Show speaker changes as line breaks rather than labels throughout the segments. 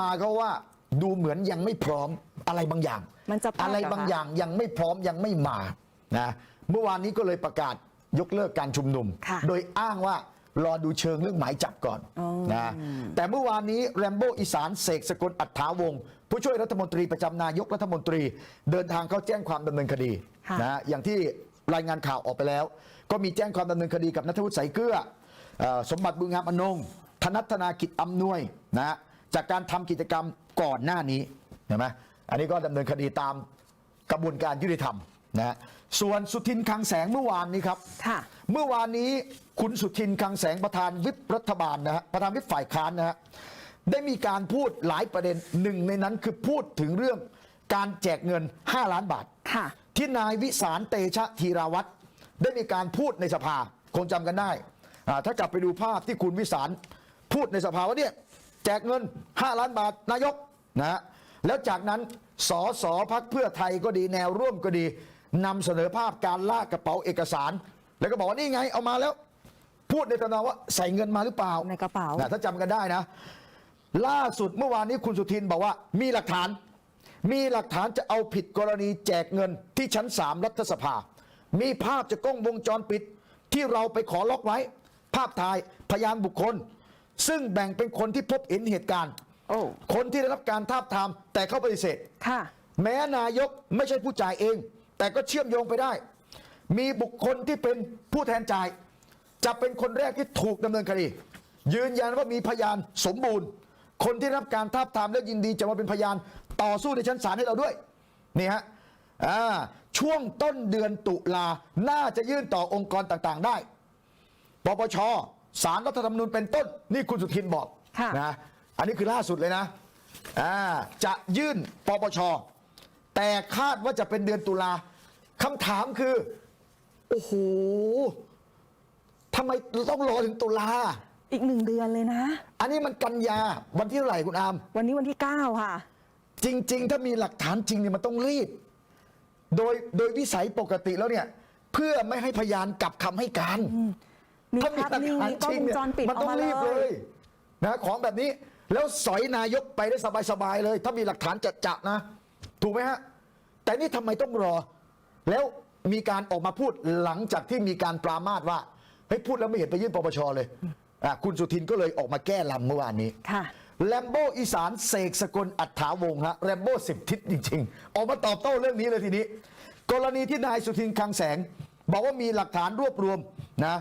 มาเขาว่าดูเหมือนยังไม่พร้อมอะไรบางอย่าง
มันจะพลาด
อะไร
เหรอคะ
บางอย่างยังไม่พร้อมยังไม่มานะเมื่อวานนี้ก็เลยประกาศยกเลิกการชุมนุม
ค่ะ
โดยอ้างว่ารอดูเชิงเรื่องหมายจับก่อน
อ๋อ
นะแต่เมื่อวานนี้แรมโบ้อีสานเสกสกลอัฏฐาวงศ์ผู้ช่วยรัฐมนตรีประจำนายกรัฐมนตรี เดินทางเข้าแจ้งความดำเนินคดี
ค่ะ
นะ อย่างที่รายงานข่าวออกไปแล้ว ก็มีแจ้งความดำเนินคดีกับนัทวุฒิใสายเกลือเอ่อสมบัติบุญงามอนงค์ธนัทนากิจอำนวยนะ จากการทำกิจกรรมก่อนหน้านี้เห็นไหมอันนี้ก็ดำเนินคดีตามกระบวนการยุติธรรมนะส่วนสุทินคลังแสงเมื่อวานนี้ครับ
ค่ะ
เมื่อวานนี้คุณสุทินคลังแสงประธานวิปรัฐบาลนะฮะประธานวิปฝ่ายค้านนะฮะได้มีการพูดหลายประเด็นหนึ่งในนั้นคือพูดถึงเรื่องการแจกเงิน 5 ล้านบาท
ค่ะ
ที่นายวิสารเตชะธีราวัตรได้มีการพูดในสภาคงจำกันได้อ่าถ้ากลับไปดูภาพที่คุณวิสารพูดในสภาว่าเนี่ย แจกเงิน 5 ล้านบาทนายกนะฮะแล้วจากนั้นสอสอพักเพื่อไทยก็ดีแนวร่วมก็ดีนำเสนอภาพการลากกระเป๋าเอกสาร แล้วก็บอกว่านี่ไงเอามาแล้ว พูดในตำนองว่าใส่เงินมาหรือเปล่า
ในกระเป๋า
นะถ้าจำกันได้นะ ล่าสุดเมื่อวานนี้คุณสุทินบอกว่ามีหลักฐาน มีหลักฐานจะเอาผิดกรณีแจกเงินที่ชั้น 3 รัฐสภา มีภาพจากกล้องวงจรปิดที่เราไปขอล็อกไว้ ภาพถ่ายพยานบุคคล ซึ่งแบ่งเป็นคนที่พบเห็นเหตุการณ์
โอ้
คนที่ได้รับการทาบทามแต่เขาปฏิเสธ
ค่ะ
แม้นายกไม่ใช่ผู้จ่ายเอง แต่ก็เชื่อมโยงไปได้ มีบุคคลที่เป็นผู้แทนจ่าย จะเป็นคนแรกที่ถูกดำเนินคดี ยืนยันว่ามีพยานสมบูรณ์ คนที่รับการทาบทามและยินดีจะมาเป็นพยานต่อสู้ในชั้นศาลให้เราด้วยนี่ฮะอ่าช่วงต้นเดือนตุลาน่าจะยื่นต่อองค์กรต่างๆได้ ปปช สารรัฐธรรมนูญเป็นต้น นี่คุณสุทินบอก
ค่ะ
นะอันนี้คือล่าสุดเลยนะอ่าจะยื่นปปช แต่คาดว่าจะเป็นเดือนตุลาคำถามคือ โอ้โหทำไมต้องรอถึงตุลา
อีกหนึ่งเดือนเลยนะ
อันนี้มันกันยาวันที่เท่าไหร่คุณอาม
วันนี้วันที่ 9 ค่ะ
จริง ๆ ถ้ามีหลักฐานจริงเนี่ยมันต้องรีบ โดยโดยวิสัยปกติแล้วเนี่ย เพื่อไม่ให้พยานกลับคำให้การ
มี
ถ้ามี
ภาพ
หลัก
นิ่ง
ฐาน
มีกล้อง
จริง
วง
เนี่ย
จรปิด
มัน
ออ
ต้อกง
มา
รีบ
เล
เลยยนะของแบบนี้แล้วสอยนายกไปได้สบายๆเลย ถ้ามีหลักฐานจะจะๆนะ ถูกไหมฮะ แต่นี่ทำไมต้องรอ แล้วมีการออกมาพูดหลังจากที่มีการปรามาสว่าเฮ้ยพูดแล้วไม่เห็นไปยื่นปปชเลยอะคุณสุทินก็เลยออกมาแก้ลำเมื่อวานนี้
ค่ะ
แลมโบอีสานเสกสกลอัฏฐาวงศ์ฮะแลมโบสิบทิศจริง ๆ ออกมาตอบโต้เรื่องนี้เลยทีนี้ กรณีที่นายสุทินคลังแสง บอกว่ามีหลักฐานรวบรวมนะ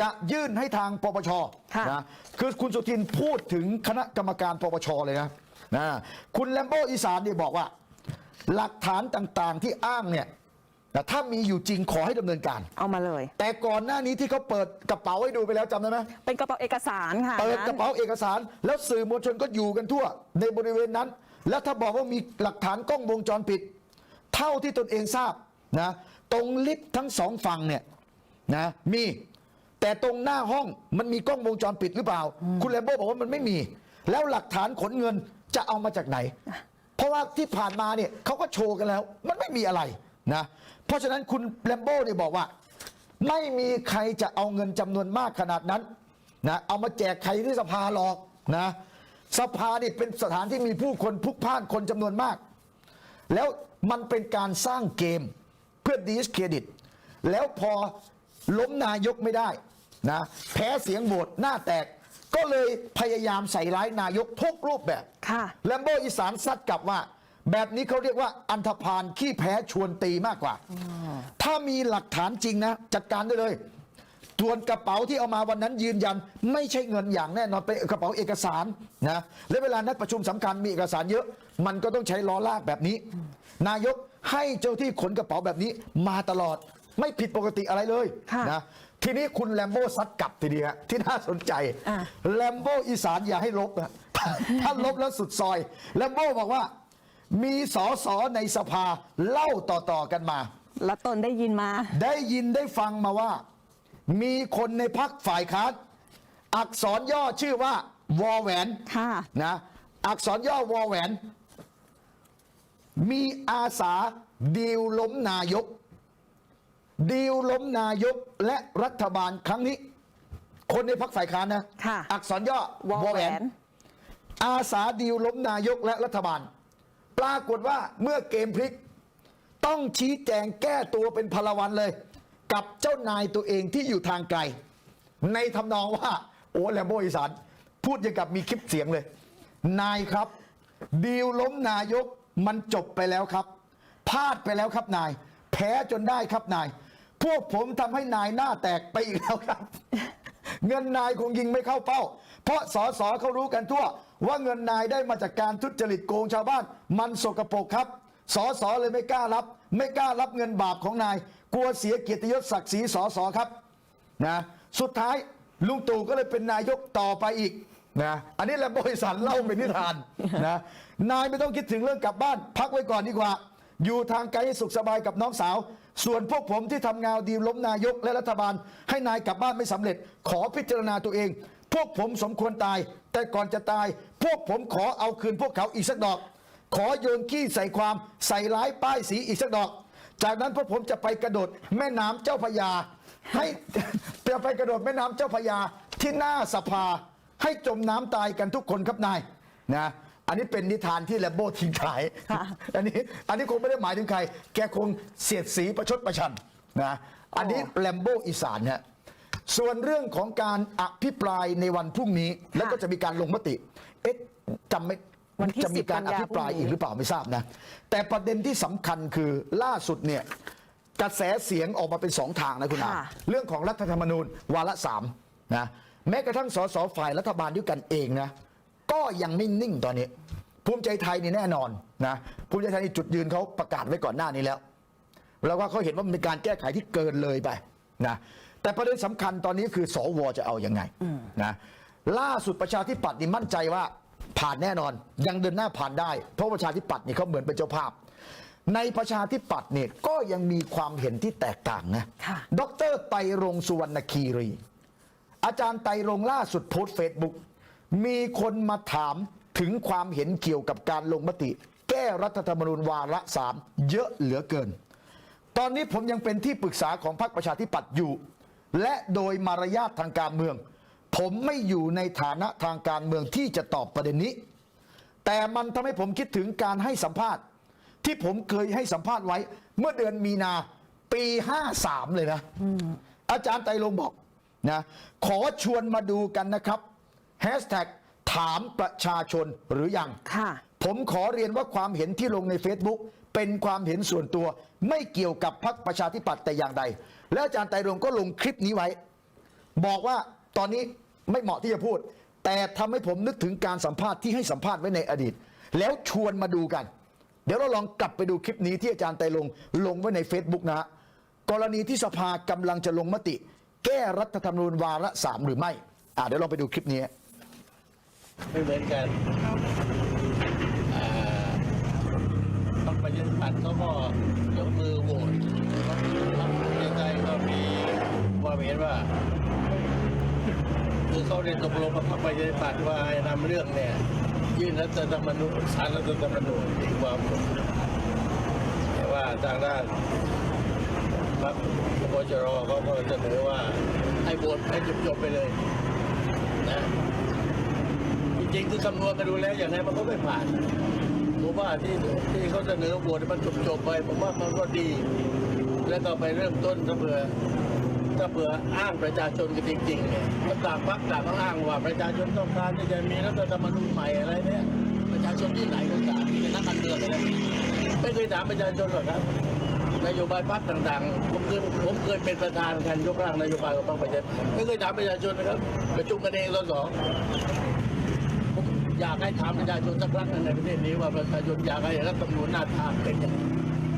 จะยื่นให้ทางปปช
ค่ะ
นะคือคุณสุทินพูดถึงคณะกรรมการปปชเลยนะนะคุณแลมโบอีสานเนี่ยบอกว่า หลักฐานต่างๆที่อ้างเนี่ยนะถ้ามีอยู่จริงขอให้ดำเนินการ
เอามาเลย
แต่ก่อนหน้านี้ที่เขาเปิดกระเป๋าให้ดูไปแล้วจำได้ไหม
เป็นกระเป๋าเอกสารค่ะ
เปิด
นั้น
กระเป๋าเอกสารแล้วสื่อมวลชนก็อยู่กันทั่ว ในบริเวณนั้น แล้วถ้าบอกว่ามีหลักฐานกล้องวงจรปิด เท่าที่ตนเองทราบนะตรงลิฟต์ทั้งสองฝั่งเนี่ยนะมี แต่ตรงหน้าห้องมันมีกล้องวงจรปิดหรือเปล่า คุณแลมโบ้บอกว่ามันไม่มี แล้วหลักฐานขนเงินจะเอามาจากไหน เพราะว่าที่ผ่านมาเนี่ยเขาก็โชว์กันแล้ว มันไม่มีอะไรนะเพราะฉะนั้นคุณแลมโบ้เนี่ยบอกว่า ไม่มีใครจะเอาเงินจำนวนมากขนาดนั้นนะเอามาแจกใครที่สภาหรอกนะสภานี่เป็นสถานที่มีผู้คนพลุกพล่านคนจำนวนมาก แล้วมันเป็นการสร้างเกมเพื่อดีสเครดิต แล้วพอล้มนายกไม่ได้ นะแพ้เสียงโหวตหน้าแตก ก็เลยพยายามใส่ร้ายนายกทุกรูปแบบ
ค่ะ
แลมโบอีสานซัดกลับว่า แบบนี้เขาเรียกว่าอันธพาลขี้แพ้ชวนตีมากกว่า ถ้ามีหลักฐานจริงนะ จัดการได้เลยส่วนกระเป๋าที่เอามาวันนั้นยืนยัน ไม่ใช่เงินอย่างแน่นอนเป็นกระเป๋าเอกสารนะและเวลานัดประชุมสำคัญมีเอกสารเยอะ มันก็ต้องใช้ล้อลากแบบนี้ นายกให้เจ้าที่ขนกระเป๋าแบบนี้มาตลอด ไม่ผิดปกติอะไรเลย
ค่ะ
นะ ทีนี้คุณแลมโบ้ซัดกลับทีเดียวที่น่าสนใจ
อะ
แลมโบ้อีสานอย่าให้ลบนะถ้าลบแล้วสุดซอยแลมโบ้บอกว่า มีสอสอในสภาเล่าต่อๆกันมา
แล้วตนได้ยินมา
ได้ยินได้ฟังมาว่า มีคนในพักฝ่ายค้านอักษรย่อชื่อว่าวอแหวน
ค่ะ
นะอักษรย่อวอแหวน มีอาสาดีลล้มนายก ดีลล้มนายกและรัฐบาลครั้งนี้ คนในพักฝ่ายค้านนะ
ค่ะ
อักษรย่อ
วอแหวน
อาสาดีลล้มนายกและรัฐบาล ปรากฏว่าเมื่อเกมพลิก ต้องชี้แจงแก้ตัวเป็นพลวันเลย กับเจ้านายตัวเองที่อยู่ทางไกล ในทำนองว่า โอ้แลมโบอีสาน พูดอย่างกับมีคลิปเสียงเลย นายครับ ดีลล้มนายกมันจบไปแล้วครับพลาดไปแล้วครับนาย แพ้จนได้ครับนาย พวกผมทำให้นายหน้าแตกไปอีกแล้วครับ เงินนายคงยิงไม่เข้าเป้า เพราะสอสอเขารู้กันทั่ว ว่าเงินนายได้มาจากการทุจริตโกงชาวบ้าน มันสกปรกครับสอสอเลยไม่กล้ารับ ไม่กล้ารับเงินบาปของนาย กลัวเสียเกียรติยศศักดิ์ศรีสอสอครับนะสุดท้ายลุงตู่ก็เลยเป็นนายกต่อไปอีกนะอันนี้แหละบริษัทเล่าเป็นนิทานนะนายไม่ต้องคิดถึงเรื่องกลับบ้าน พักไว้ก่อนดีกว่า อยู่ทางไกลสุขสบายกับน้องสาว ส่วนพวกผมที่ทำงานดีลล้มนายกและรัฐบาล ให้นายกลับบ้านไม่สำเร็จ ขอพิจารณาตัวเอง พวกผมสมควรตาย แต่ก่อนจะตาย พวกผมขอเอาคืนพวกเขาอีกสักดอก ขอโยนขี้ใส่ความใส่ร้ายป้ายสีอีกสักดอก จากนั้นพวกผมจะไปกระโดดแม่น้ำเจ้าพระยา ให้จะไปกระโดดแม่น้ำเจ้าพระยาที่หน้าสภา ให้จมน้ำตายกันทุกคนครับนายนะ อันนี้เป็นนิทานที่แลมโบ้ทิ้งท้าย
ค่ะ
อันนี้อันนี้คงไม่ได้หมายถึงใคร แกคงเสียดสีประชดประชันนะ อันนี้แลมโบ้อีสานเนี่ยส่วนเรื่องของการอภิปรายในวันพรุ่งนี้ แล้วก็จะมีการลงมติ เอ๊ะจำไม่
วันที่
จะมีการ
10
อภิปราย
กันยา
อีกหรือเปล่าไม่ทราบนะ แต่ประเด็นที่สำคัญคือล่าสุดเนี่ยกระแสเสียงออกมาเป็นสองทางนะคุณอา
ค่ะ
เรื่องของรัฐธรรมนูญวาระสามนะแม้กระทั่งสสฝ่ายรัฐบาลด้วยกันเองนะ ก็ยังไม่นิ่งตอนนี้ ภูมิใจไทยนี่แน่นอนนะภูมิใจไทยนี่จุดยืนเขาประกาศไว้ก่อนหน้านี้แล้ว แล้วก็เขาเห็นว่ามันเป็นการแก้ไขที่เกินเลยไปนะแต่ประเด็นสำคัญตอนนี้คือสวจะเอาอยัางไงนะล่าสุดประชาธิปัตย์นี่มั่นใจว่าผ่านแน่นอน ยังเดินหน้าผ่านได้ เพราะประชาธิปัตย์นี่เขาเหมือนเป็นเจ้าภาพ ในประชาธิปัตย์เนี่ยก็ยังมีความเห็นที่แตกต่างนะ
ค่ะ
ดรไตรรงค์สุวรรณคีรี อาจารย์ไตรรงค์ล่าสุดโพสต์เฟซบุ๊ก มีคนมาถามถึงความเห็นเกี่ยวกับการลงมติ แก้รัฐธรรมนูญวาระสามเยอะเหลือเกิน ตอนนี้ผมยังเป็นที่ปรึกษาของพรรคประชาธิปัตย์อยู่ และโดยมารยาททางการเมือง ผมไม่อยู่ในฐานะทางการเมืองที่จะตอบประเด็นนี้ แต่มันทำให้ผมคิดถึงการให้สัมภาษณ์ ที่ผมเคยให้สัมภาษณ์ไว้ เมื่อเดือนมีนาปี 53 เลยนะอาจารย์ไตรรงค์บอกนะขอชวนมาดูกันนะครับ แฮชแท็กถามประชาชนหรือยัง
ค่ะ
ผมขอเรียนว่าความเห็นที่ลงใน Facebook เป็นความเห็นส่วนตัวไม่เกี่ยวกับพรรคประชาธิปัตย์แต่อย่างใด และอาจารย์ไตรรงค์ก็ลงคลิปนี้ไว้ บอกว่าตอนนี้ไม่เหมาะที่จะพูด แต่ทำให้ผมนึกถึงการสัมภาษณ์ที่ให้สัมภาษณ์ไว้ในอดีต แล้วชวนมาดูกัน เดี๋ยวเราลองกลับไปดูคลิปนี้ที่อาจารย์ไตรรงค์ลงไว้ใน Facebook นะฮะกรณีที่สภากำลังจะลงมติ แก้รัฐธรรมนูญวาระสามหรือไม่อ่าเดี๋ยวเราไปดูคลิปนี้
ไม่เหมือนกันอ่าพรรคประชาธิปัตย์เขาก็ยกมือโหวตพรรคภูมิใจไทยก็มีความเห็นว่า คือเขาได้ตกลงกับพรรคประชาธิปัตย์ว่านำเรื่องเนี่ย ยื่นรัฐธรรมนูญสารรัฐธรรมนูญตีความแต่ว่าทางด้านพรรคปชรเขาก็เสนอว่าให้โหวตให้จบๆไปเลยนะ จริงคือคำนวณกันดูแล้วอย่างไรมันก็ไม่ผ่านผมว่าที่ที่เขาเสนอโหวตมันจบๆไปผมว่ามันก็ดี แล้วก็ไปเริ่มต้นถ้าเผื่อถ้าเผื่ออ้างประชาชนกันจริงๆเนี่ยต่างพรรคต่างก็อ้างว่าประชาชนต้องการที่จะมีรัฐธรรมนูญใหม่อะไรเนี่ยประชาชนที่ไหนก็ตามที่เป็นนักการเมืองเลยนะไม่เคยถามประชาชนหรอกครับนโยบายพรรคต่างๆ ผมเคยผมเคยเป็นประธานการยกร่างนโยบายของพรรคประชาธิปัตย์ไม่เคยถามประชาชนนะครับประชุมกันเองสสผม อยากให้ถามประชาชนสักครั้งในประเทศนี้ว่าประชาชนอยากให้รัฐธรรมนูญหน้าทางเป็นยังไง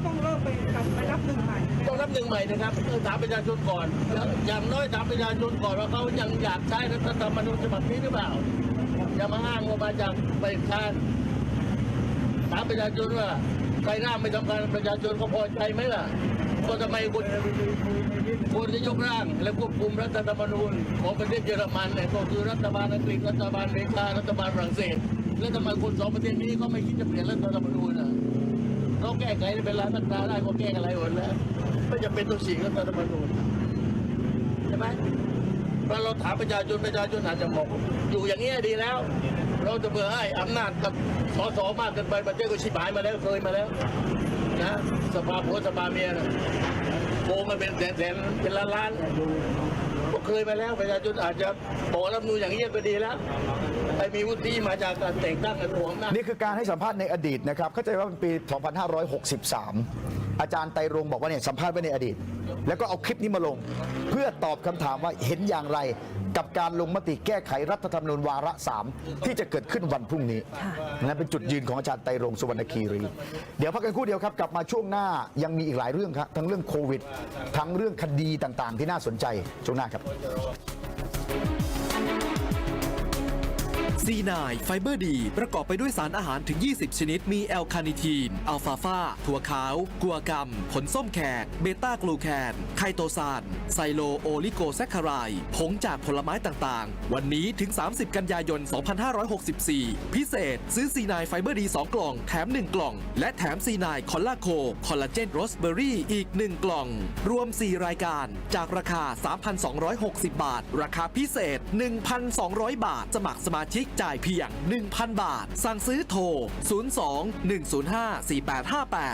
ต้องเริ่มไปไปรับหนึ่งใหม่
ต้องรับหนึ่งใหม่นะครับถามประชาชนก่อน อย่างน้อยถามประชาชนก่อนว่าเขายังอยากใช้รัฐธรรมนูญฉบับนี้หรือเปล่าอย่ามาอ้างว่ามาจากไปทานถามประชาชนว่าใครหน้าไม่ทำการประชาชนเขาพอใจไหมล่ะ ก็ทำไมคุณคุณจะยกร่าง และควบคุมรัฐธรรมนูญของประเทศเยอรมันเนี่ยก็คือรัฐบาลอังกฤษรัฐบาลอเมริการัฐบาลฝรั่งเศส แล้วทำไมคนสองประเทศนี้เขาไม่คิดจะเปลี่ยนรัฐธรรมนูญอะเขาแก้ไขเป็นรายมาตราได้ก็แก้อะไรหมดแล้วไม่จำเป็นต้องฉีกรัฐธรรมนูญใช่ไหมเพราะเราถามประชาชนประชาชนอาจจะบอกอยู่อย่างนี้ดีแล้ว เราจะเบื่อให้อำนาจกับสสมากเกินไปประเทศก็ชิบหายมาแล้วเคยมาแล้ว นะสภาผัวสภาเมียนะโกงมาเป็นแสนแสนเป็นล้านล้านก็เคยมาแล้วประชาชนอาจจะบอกรับนูนอย่างนี้ยก็ดีแล้วไอ้มีวุฒิมาจากการแต่งตั้งกันของนา
นี่คือการให้สัมภาษณ์ในอดีตนะครับ เข้าใจว่าเป็นปี 2563 อาจารย์ไตรรงบอกว่าเนี่ยสัมภาษณ์ไว้ในอดีต แล้วก็เอาคลิปนี้มาลง เพื่อตอบคำถามว่าเห็นอย่างไร กับการลงมติแก้ไขรัฐธรรมนูญวาระ 3 ที่จะเกิดขึ้นวันพรุ่งนี้นั่นเป็นจุดยืนของอาจารย์ไตรรงค์สุวรรณคีรี เดี๋ยวพักกันครู่เดียวครับ กลับมาช่วงหน้ายังมีอีกหลายเรื่องครับทั้งเรื่องโควิด ทั้งเรื่องคดีต่างๆ ที่น่าสนใจช่วงหน้าครับ
C9 ไฟเบอร์ดี ประกอบไปด้วยสารอาหารถึง 20 ชนิด มีแอลคาเนิทีน อัลฟาฟาถั่วขาว กัวกัมผลส้มแขก เบต้ากลูแคน ไคโตซาน ไซโลโอลิโกแซคคารายผงจากผลไม้ต่างๆ วันนี้ถึง 30 กันยายน 2564 พิเศษ ซื้อ C9 ไฟเบอร์ดี 2 กล่อง แถม 1 กล่อง และแถม C9 คอลลาโค คอลลาเจนโรสเบอรี่อีก 1 กล่อง รวม 4 รายการ จากราคา 3,260 บาท ราคาพิเศษ 1,200 บาท สมัครสมาชิกจ่ายเพียง 1,000 บาท สั่งซื้อโทร 02 105 4858